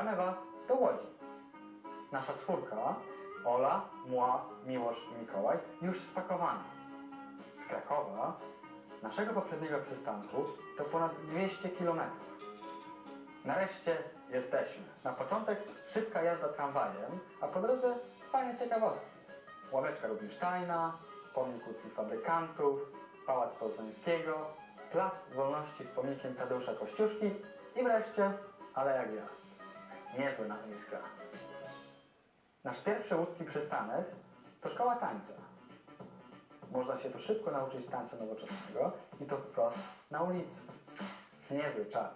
zabieramy Was do Łodzi. Nasza czwórka, Ola, Mła, Miłosz i Mikołaj, już spakowana. Z Krakowa, naszego poprzedniego przystanku, to ponad 200 km. Nareszcie jesteśmy. Na początek szybka jazda tramwajem, a po drodze fajne ciekawostki. Ławeczka Rubinsteina, pomnik łódzkich fabrykantów, Pałac Poznańskiego, Plac Wolności z pomnikiem Tadeusza Kościuszki i wreszcie Aleja Gwiazd. Niezłe nazwiska. Nasz pierwszy łódzki przystanek to szkoła tańca. Można się tu szybko nauczyć tańca nowoczesnego i to wprost na ulicy. Niezły czar.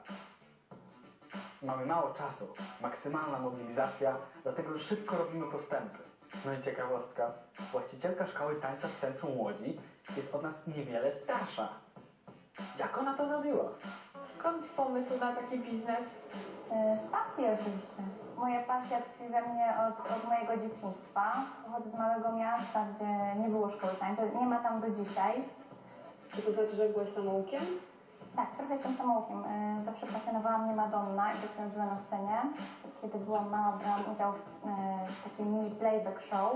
Mamy mało czasu, maksymalna mobilizacja, dlatego szybko robimy postępy. No i ciekawostka, właścicielka szkoły tańca w centrum Łodzi jest od nas niewiele starsza. Jak ona to zrobiła? Skąd pomysł na taki biznes? E, Z pasji oczywiście. Moja pasja tkwi we mnie od, od mojego dzieciństwa. Pochodzę z małego miasta, gdzie nie było szkoły tańca. Nie ma tam do dzisiaj. Czy to znaczy, że byłaś samoukiem? Tak, trochę jestem samoukiem. E, Zawsze pasjonowała mnie Madonna i to, co robiła na scenie. Kiedy byłam mała, brałam udział w, e, w takim mini playback show.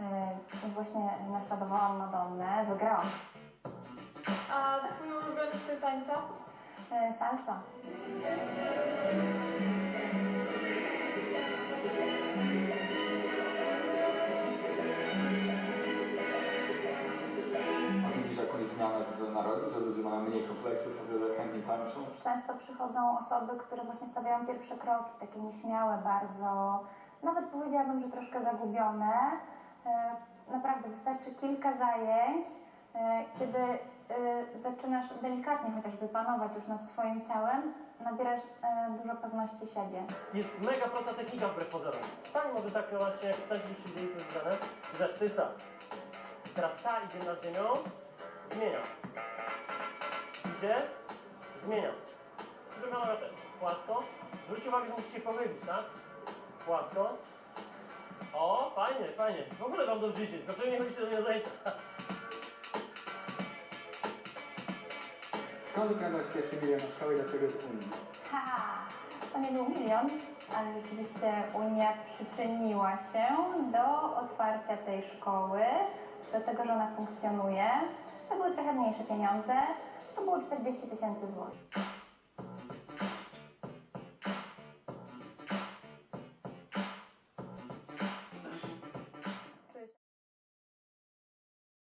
E, I właśnie naśladowałam Madonnę. Wygrałam. A twój ulubiony styl tańca? Salsa. Zmianę w narodzie, że ludzie mają mniej kompleksów, o wiele chętniej tańczą? Często przychodzą osoby, które właśnie stawiają pierwsze kroki, takie nieśmiałe bardzo, nawet powiedziałabym, że troszkę zagubione. E, Naprawdę wystarczy kilka zajęć, e, kiedy zaczynasz delikatnie chociażby panować już nad swoim ciałem, nabierasz e, dużo pewności siebie. Jest mega prosta technika wbrew pozorom. Stań może tak właśnie, jak wstać już się dzieje coś zdane. To jest tak. Teraz ta idzie nad ziemią, zmieniam. Idzie, zmieniam. Druga noga też. Płasko. Zwróć uwagę, że musisz się pochylić, tak? Płasko. O, fajnie, fajnie. W ogóle wam dobrze idzie. Dlaczego nie chodzicie do mnie zajęcia? Skąd wykręcać pierwszy milion na szkoły i dlaczego z Unii? Ha! To nie był milion, ale rzeczywiście Unia przyczyniła się do otwarcia tej szkoły, do tego, że ona funkcjonuje. To były trochę mniejsze pieniądze, to było 40 tysięcy złotych.